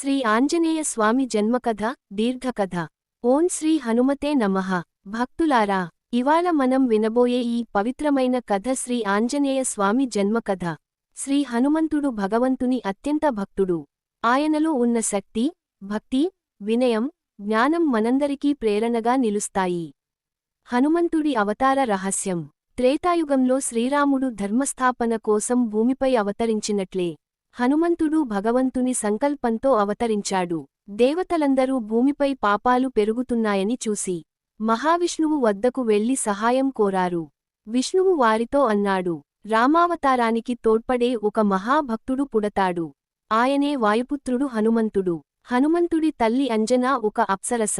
శ్రీ ఆంజనేయ స్వామి జన్మకథ దీర్ఘకథ. ఓం శ్రీ హనుమతే నమః. భక్తులారా ఇవాళ మనం వినబోయే ఈ పవిత్రమైన కథ శ్రీ ఆంజనేయ స్వామి జన్మకథ. శ్రీ హనుమంతుడు భగవంతుని అత్యంత భక్తుడు. ఆయనలో ఉన్న శక్తి భక్తి వినయం జ్ఞానం మనందరికీ ప్రేరణగా నిలుస్తాయి. హనుమంతుడి అవతార రహస్యం. త్రేతాయుగంలో శ్రీరాముడు ధర్మస్థాపన కోసం భూమిపై అవతరించినట్లే. హనుమంతుడు భగవంతుని సంకల్పంతో అవతరించాడు. దేవతలందరూ భూమిపై పాపాలు పెరుగుతున్నాయని చూసి మహావిష్ణువు వద్దకు వెళ్ళి సహాయం కోరారు. విష్ణువు వారితో అన్నాడు రామావతారానికి తోడ్పడే ఒక మహాభక్తుడు పుడతాడు. ఆయనే వాయుపుత్రుడు హనుమంతుడు. హనుమంతుడి తల్లి అంజనా ఒక అప్సరస.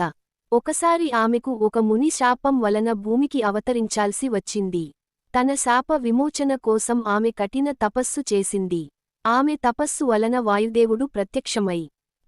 ఒకసారి ఆమెకు ఒక ముని శాపం వలన భూమికి అవతరించాల్సి వచ్చింది. తన శాప విమోచన కోసం ఆమె కఠిన తపస్సు చేసింది. ఆమె తపస్సు వలన వాయుదేవుడు ప్రత్యక్షమై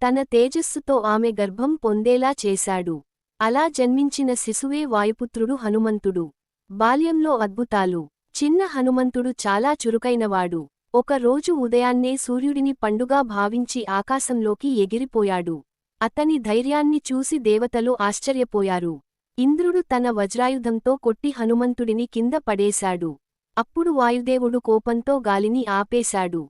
తన తేజస్సుతో ఆమె గర్భం పొందేలా చేశాడు. అలా జన్మించిన శిశువే వాయుపుత్రుడు హనుమంతుడు. బాల్యంలో అద్భుతాలు. చిన్న హనుమంతుడు చాలా చురుకైనవాడు. ఒక రోజు ఉదయాన్నే సూర్యుడిని పండుగా భావించి ఆకాశంలోకి ఎగిరిపోయాడు. అతని ధైర్యాన్ని చూసి దేవతలు ఆశ్చర్యపోయారు. ఇంద్రుడు తన వజ్రాయుధంతో కొట్టి హనుమంతుడిని కింద పడేశాడు. అప్పుడు వాయుదేవుడు కోపంతో గాలిని ఆపేశాడు.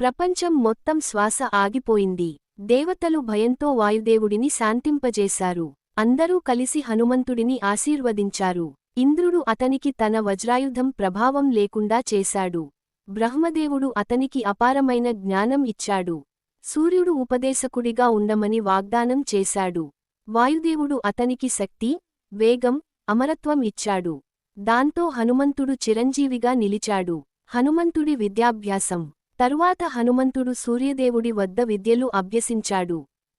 ప్రపంచం మొత్తం శ్వాస ఆగిపోయింది. దేవతలు భయంతో వాయుదేవుడిని శాంతింపజేశారు. అందరూ కలిసి హనుమంతుడిని ఆశీర్వదించారు. ఇంద్రుడు అతనికి తన వజ్రాయుధం ప్రభావం లేకుండా చేశాడు. బ్రహ్మదేవుడు అతనికి అపారమైన జ్ఞానం ఇచ్చాడు. సూర్యుడు ఉపదేశకుడిగా ఉండమని వాగ్దానం చేశాడు. వాయుదేవుడు అతనికి శక్తి వేగం అమరత్వం ఇచ్చాడు. దాంతో హనుమంతుడు చిరంజీవిగా నిలిచాడు. హనుమంతుడి విద్యాభ్యాసం తరువాత హనుమంతుడు సూర్యదేవుడి వద్ద విద్యలు అభ్యసించాడు.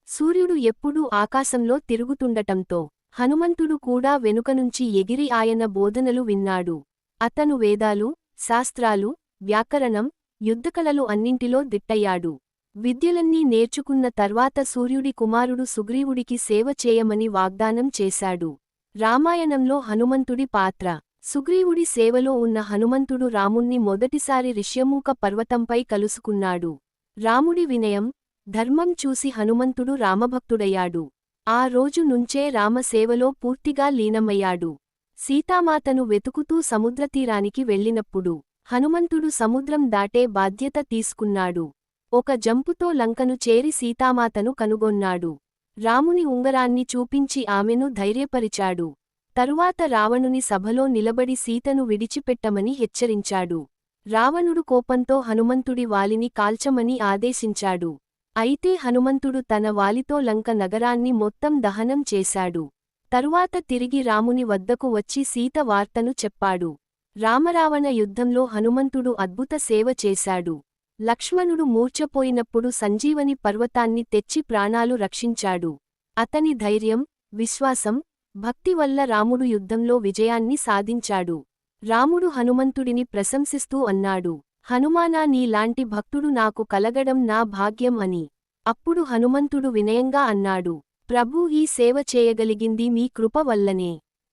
సూర్యుడు ఎప్పుడూ ఆకాశంలో తిరుగుతుండటంతో హనుమంతుడు కూడా వెనుకనుంచి ఎగిరి ఆయన బోధనలు విన్నాడు. అతను వేదాలు శాస్త్రాలు వ్యాకరణం యుద్ధకళలు అన్నింటిలో దిట్టయ్యాడు. విద్యలన్నీ నేర్చుకున్న తర్వాత సూర్యుడి కుమారుడు సుగ్రీవుడికి సేవ చేయమని వాగ్దానం చేశాడు. రామాయణంలో హనుమంతుడి పాత్ర సుగ్రీవుడి సేవలో ఉన్న హనుమంతుడు రాముణ్ణి మొదటిసారి రిష్యమూక పర్వతంపై కలుసుకున్నాడు. రాముడి వినయం ధర్మం చూసి హనుమంతుడు రామభక్తుడయ్యాడు. ఆ రోజు నుంచే రామసేవలో పూర్తిగా లీనమయ్యాడు. సీతామాతను వెతుకుతూ సముద్రతీరానికి వెళ్ళినప్పుడు హనుమంతుడు సముద్రం దాటే బాధ్యత తీసుకున్నాడు. ఒక జంపుతో లంకను చేరి సీతామాతను కనుగొన్నాడు. రాముని ఉంగరాన్ని చూపించి ఆమెను ధైర్యపరిచాడు. తరువాత రావణుని సభలో నిలబడి సీతను విడిచిపెట్టమని హెచ్చరించాడు. రావణుడు కోపంతో హనుమంతుడి వాలిని కాల్చమని ఆదేశించాడు. అయితే హనుమంతుడు తన వాలితో లంక నగరాన్ని మొత్తం దహనం చేశాడు. తరువాత తిరిగి రాముని వద్దకు వచ్చి సీత వార్తను చెప్పాడు. రామరావణ యుద్ధంలో హనుమంతుడు అద్భుత సేవ చేశాడు. లక్ష్మణుడు మూర్ఛపోయినప్పుడు సంజీవని పర్వతాన్ని తెచ్చి ప్రాణాలు రక్షించాడు. అతని ధైర్యం విశ్వాసం భక్తి వల్ల రాముడు యుద్ధంలో విజయాన్ని సాధించాడు. రాముడు హనుమంతుడిని ప్రశంసిస్తూ అన్నాడు హనుమానా నీలాంటి భక్తుడు నాకు కలగడం నా భాగ్యం అని. అప్పుడు హనుమంతుడు వినయంగా అన్నాడు ప్రభూ ఈ సేవ చేయగలిగింది మీ కృప వల్లనే.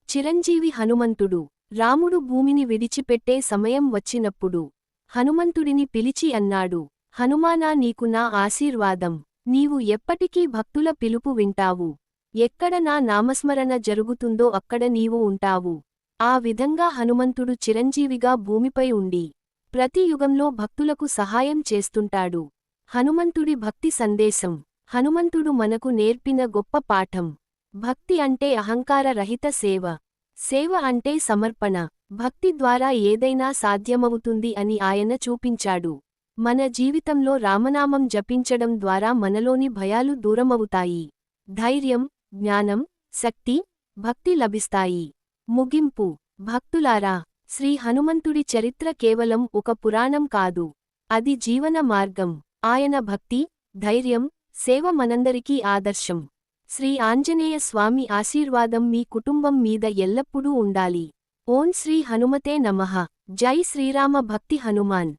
చిరంజీవి హనుమంతుడు రాముడు భూమిని విడిచిపెట్టే సమయం వచ్చినప్పుడు హనుమంతుడిని పిలిచి అన్నాడు హనుమానా నీకు నా ఆశీర్వాదం. నీవు ఎప్పటికీ భక్తుల పిలుపు వింటావు. ఎక్కడ నా నామస్మరణ జరుగుతుందో అక్కడ నీవు ఉంటావు. ఆ విధంగా హనుమంతుడు చిరంజీవిగా భూమిపై ఉండి ప్రతి యుగంలో భక్తులకు సహాయం చేస్తుంటాడు. హనుమంతుడి భక్తి సందేశం. హనుమంతుడు మనకు నేర్పిన గొప్ప పాఠం. భక్తి అంటే అహంకార రహిత సేవ. సేవ అంటే సమర్పణ. భక్తి ద్వారా ఏదైనా సాధ్యమవుతుంది అని ఆయన చూపించాడు. మన జీవితంలో రామనామం జపించడం ద్వారా మనలోని భయాలు దూరమవుతాయి. ధైర్యం జ్ఞానం శక్తి భక్తి లభిస్తాయి. ముగింపు. భక్తులారా శ్రీ హనుమంతుడి చరిత్ర కేవలం ఒక పురాణం కాదు. అది జీవన మార్గం. ఆయన భక్తి ధైర్యం సేవ మనందరికీ ఆదర్శం. శ్రీ ఆంజనేయ స్వామి ఆశీర్వాదం మీ కుటుంబం మీద ఎల్లప్పుడూ ఉండాలి. ఓం శ్రీ హనుమతే నమః. జై శ్రీరామ భక్తి హనుమాన్.